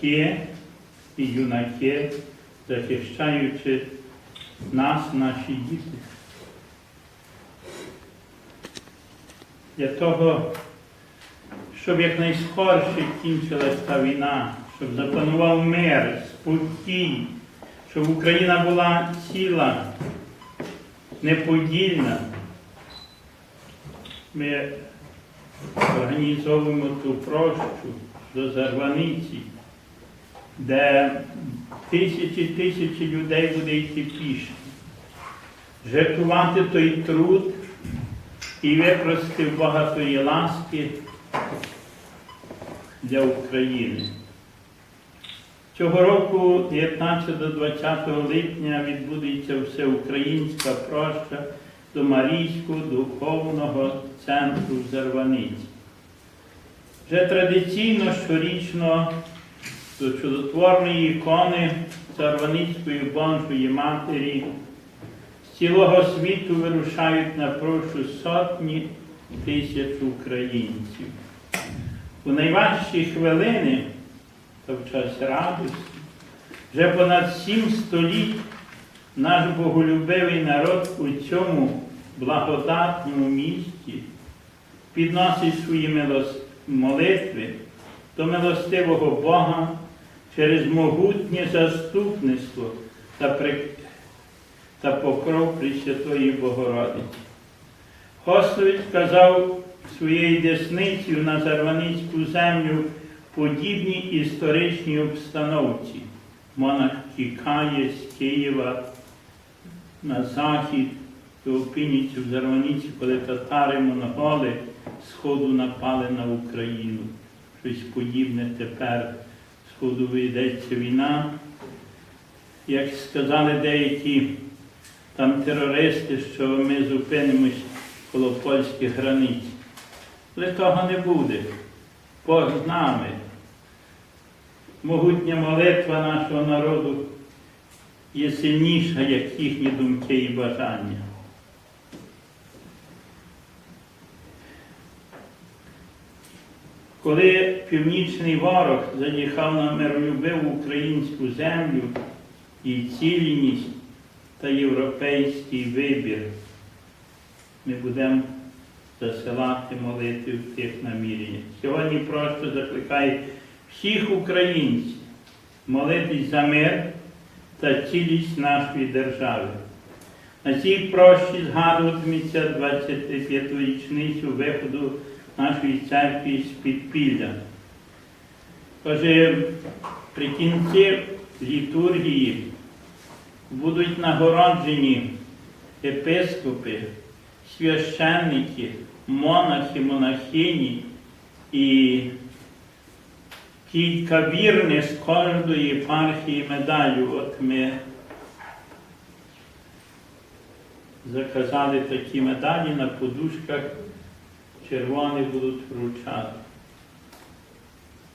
Ті і юнаки, захищаючи нас, наші діти. Для того, щоб якнайскорше кінчилась та війна, щоб запанував мир, спокій, щоб Україна була ціла, неподільна. Ми організовуємо ту прощу до Зарваниці, де тисячі тисячі людей буде йти пішки, жертвувати той труд і випрости в Бога тої ласки для України. Цього року, 19-20 липня, відбудеться всеукраїнська проща до Марійського духовного центру в. Вже традиційно щорічно до чудотворної ікони Зарваницької Божої Матері з цілого світу вирушають на прошу сотні тисяч українців. У найважчі хвилини та в час радості вже понад сім століть наш боголюбивий народ у цьому благодатному місті підносить свої молитви до милостивого Бога через могутнє заступництво та, при... та покров Пресвятої Богородиці. Господь сказав своєю десницею на Зарваницьку землю в подібній історичній обстановці. Монах тікає з Києва на захід до опиніться в Зарваниці, коли татари монголи сходу напали на Україну. Щось подібне тепер сходу вийдеться війна. Як сказали деякі там терористи, що ми зупинимось коло польських границь. Але того не буде. Бог з нами. Могутня молитва нашого народу є сильніша, як їхні думки і бажання. Коли північний ворог заїхав на миролюбиву українську землю і цілісність та європейський вибір, ми будемо засилати молитви в тих наміряннях. Сьогодні просто закликаю всіх українців молитись за мир та цілість нашої держави. На цій прощі згадуватиметься 25-ту річницю виходу нашої церкви з підпілля. Каже, при кінці літургії будуть нагороджені епископи, священники, монахи, монахині і кілька вірних з кожної єпархії медалю. От ми заказали такі медалі на подушках, червоні будуть вручати.